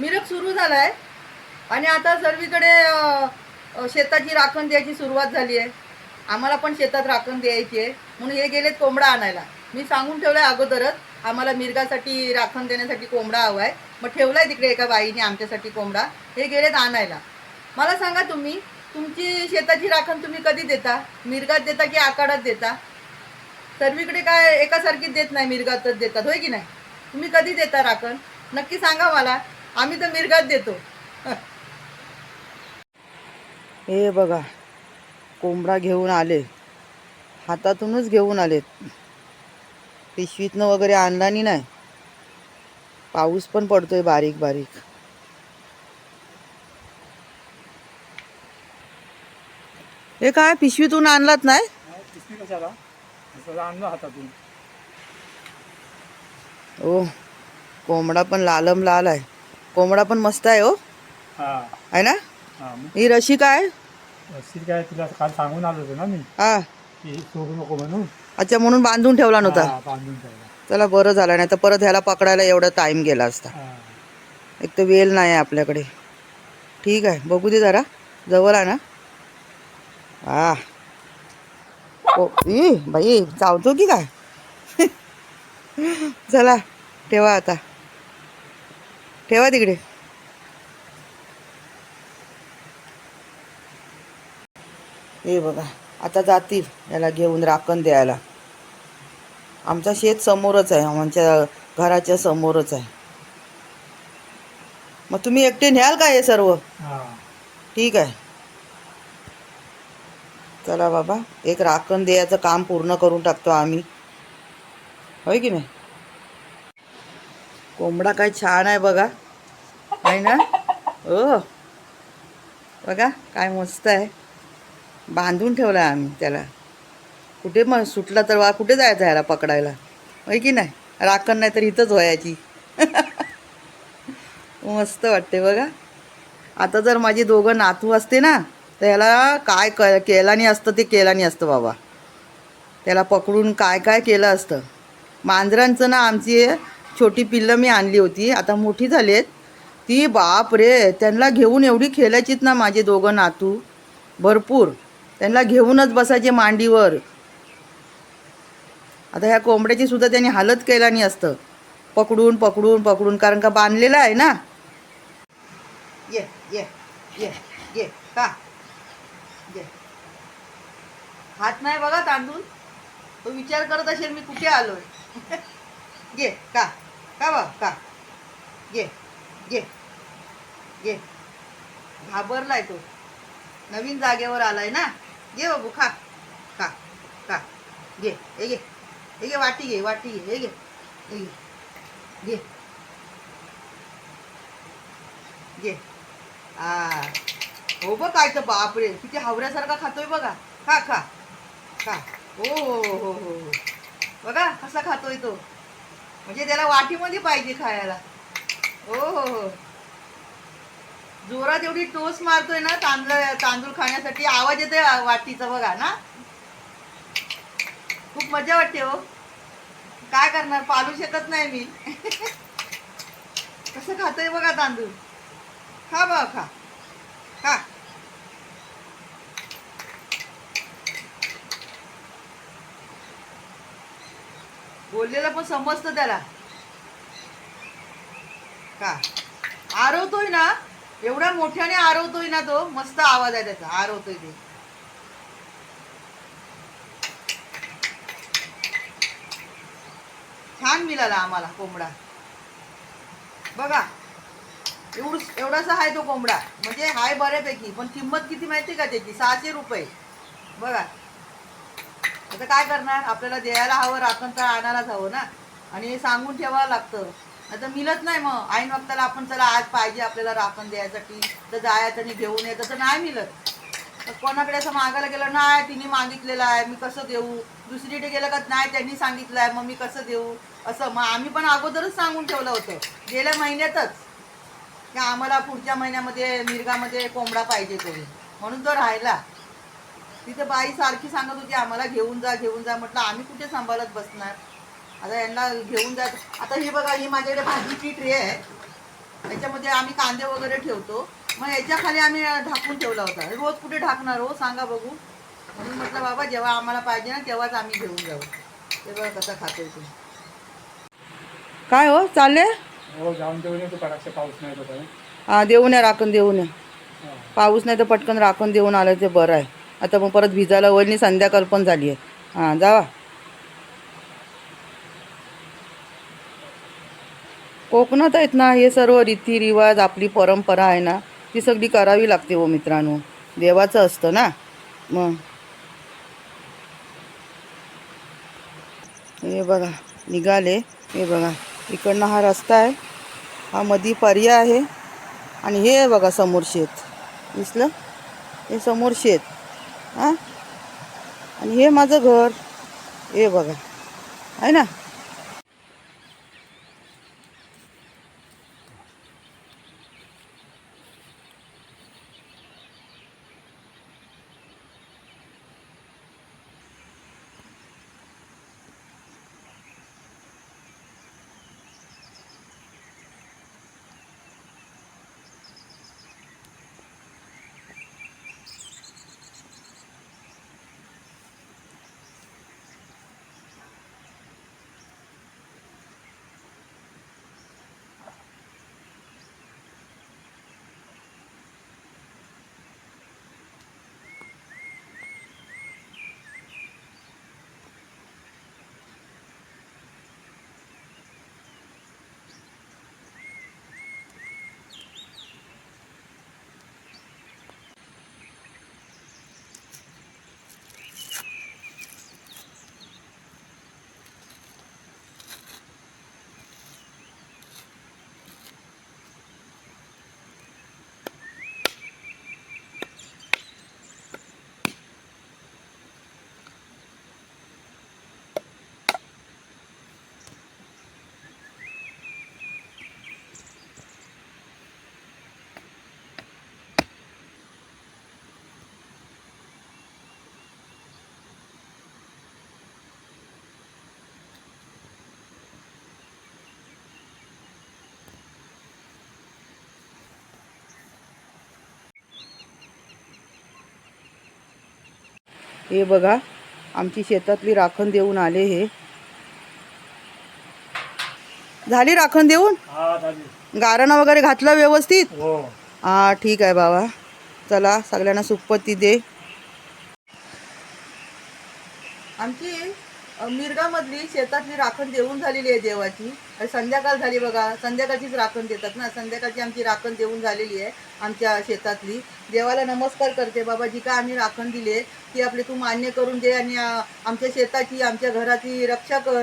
मिरग सुरू झालाय. आणि आता सर्वीकडे शेताची राखण द्यायची सुरुवात झाली आहे. आम्हाला पण शेतात राखण द्यायची आहे. म्हणून हे गेलेत कोंबडा आणायला. मी सांगून ठेवलंय अगोदरच आम्हाला मिरगासाठी राखण देण्यासाठी कोंबडा हवा आहे मग ठेवलाय तिकडे एका बाईने आमच्यासाठी कोंबडा. हे गेलेत आणायला. मला सांगा तुम्ही तुमची शेताची राखण तुम्ही कधी देता? मिरगात देता की आकाडात देता? सर्वीकडे काय एकासारखीच देत नाही मिरगातच देतात. होय की नाही? तुम्ही कधी देता राखण? नक्की सांगा मला. आम्ही तर मिरगात देतो. हे बघा कोंबडा घेऊन आले. हातातूनच घेऊन आलेत. पिशवीतनं वगैरे आणलानी नाही. पाऊस पण पडतोय बारीक बारीक. हे काय पिशवीतून आणलात नाही? आणलं. ओ कोंबडा पण लालम लाल आहे. कोंबडा पण मस्त आहे हो. हा. आहे ना? हा ही रशी काय? रशीद काय तुला काल सांगून आलो होतो ना मी. हा. सोडू नको म्हणून. अच्छा म्हणून बांधून ठेवला नव्हता? हा, बांधून ठेवला. चला बरं झालं. नाही तर परत ह्याला पकडायला एवढा टाइम गेला असता. हा. एक तर वेल नाही आहे आपल्याकडे. ठीक आहे. बघू दे जरा. जवळ आहे ना? आ ओ ई बाई चावतो की काय? चला ठेवा आता. ठेवा तिकडे. हे बघा आता जातील. याला घेऊन राखण द्यायला. आमचा शेत समोरच आहे. आमच्या घराच्या समोरच आहे. मग तुम्ही एकटे न्याल का हे सर्व? हा. ठीक आहे. चला बाबा एक राखण द्यायचं काम पूर्ण करून टाकतो आम्ही. होय की नाही? कोंबडा काय छान आहे बघा. आहे ना? ओ. बघा काय मस्त आहे. बांधून ठेवला आहे आम्ही त्याला. कुठे मग सुटला तर वा कुठे जायचं ह्याला पकडायला? होय की नाही? राखण नाही तर इथंच व्हायची. मस्त वाटते बघा. आता जर माझी दोघं नातू असते ना तर ह्याला काय क केलानी असतं ते केलानी असतं बाबा. त्याला पकडून काय काय केलं असतं. मांजरांचं ना आमची छोटी पिल्लं मी आणली होती. आता मोठी झाली आहेत. ती बाप रे त्यांना घेऊन एवढी खेळायचीत ना माझे दोघं नातू. भरपूर. त्यांना घेऊनच बसायचे मांडीवर. आता ह्या कोंबड्याची सुद्धा त्यांनी हालत केलानी असतं. पकडून पकडून पकडून कारण का बांधलेलं आहे ना? ये ये ये ये का? ये. हात नाही बघा तांदूळ. तो विचार करत असेल मी कुठे आलोय? ये का? का बा? का? ये ये ये. घाबरलाय तो. नवीन जागेवर आलाय ना? ये बाबू खा. खा का घे हे घे. हे घे वाटी घे वाटी घे हे घे. हे घे. घे घे आ. हो बघ काय तर बापरे. किती हावऱ्यासारखा खातोय बघा. खा खा. खा. हो हो हो हो हो हो. बघा कसा खातोय तो. म्हणजे त्याला वाटीमध्ये पाहिजे खायला. हो हो हो. जोरात एवढी टोस मारतोय ना तांदूळ तांदूळ खाण्यासाठी आवाज येतोय वाटीचा बघा ना. खूप मजा वाटते हो. काय करणार? पालू शकत नाही मी. कसं खातोय बघा तांदूळ. खा बघा खा. खा. बोललेलं पण समजतं त्याला. का? आरवतोय ना एवढ्या मोठ्याने आरवतोय ना तो मस्त आवाज आहे त्याचा आरवतोय ते. छान मिळाला आम्हाला कोंबडा. बघा एवढ एवढासा आहे तो कोंबडा. म्हणजे हाय बऱ्यापैकी पण किंमत किती माहिती का त्याची? सहाशे रुपये. बघा आता काय करणार? आपल्याला द्यायला हवं राखण तर आणायलाच हवं ना. आणि हे सांगून ठेवावं लागतं. आता मिळत नाही मग. ऐन वक्ताला आपण चला आज पाहिजे आपल्याला राखण द्यायसाठी. तर जायचं आणि घेऊन यायचं तर नाही मिळत तर कोणाकडे असं मागायला गेलं नाही तिने मागितलेलं आहे मी कसं देऊ? दुसरीकडे गेलं का नाही त्यांनी सांगितलं आहे मग मी कसं देऊ? असं. मग आम्ही पण अगोदरच सांगून ठेवलं होतं. गेल्या महिन्यातच. की आम्हाला पुढच्या महिन्यामध्ये मिरगामध्ये कोंबडा पाहिजे तरी म्हणून तो राहिला. तिथे बाई सारखी सांगत होती आम्हाला घेऊन जा घेऊन जा. म्हटलं आम्ही कुठे सांभाळत बसणार? आता यांना घेऊन जा. आता ही बघा ही माझ्याकडे भाजीची ट्रे आहे. याच्यामध्ये आम्ही कांदे वगैरे ठेवतो. मग याच्या खाली आम्ही ढाकून ठेवला होता. रोज कुठे ढाकणार हो? सांगा बघू. म्हणून म्हटलं बाबा जेव्हा आम्हाला पाहिजे ना तेव्हाच आम्ही घेऊन जाऊ. ते बघा कसा खातोय ते. काय हो? चालले हो जाऊन देऊन येतो. पराक्षा पाऊस नाही हा देऊन या राखण देऊन या. हा. पाऊस नाही तर पटकन राखण देऊन आलं ते बरं आहे. आता मग परत भिजायला वळणी संध्याकाळ पण झाली आहे. हां जावा. कोकणात आहेत ना हे सर्व रीतिरिवाज आपली परंपरा आहे ना ती सगळी करावी लागते हो मित्रांनो. देवाचं असतं ना. मग. हे बघा निघाले. हे बघा इकडनं हा रस्ता आहे. हा मधी पर्याय आहे. आणि हे बघा समोर शेत. दिसलं? हे समोर शेत. हां? आणि हे माझं घर. हे बघा. आहे ना? हे बघा आमची शेतातली राखण देऊन आले हे. झाली राखण देऊन? हा गारणं वगैरे घातलं व्यवस्थित? हो. हा ठीक आहे बाबा. चला सगळ्यांना सुपत्ती दे. आमची मिरगामधली शेतातली राखण देऊन झालेली आहे देवाची. संध्याकाळ झाली बघा. संध्याकाळचीच राखण देतात ना. संध्याकाळची आमची राखण देऊन झालेली आहे आमच्या शेतातली. देवाला नमस्कार करते. बाबा जी का आम्ही राखण दिली आहे? ती आपली तू मान्य करून दे आणि आमच्या शेताची आमच्या घराची रक्षा कर.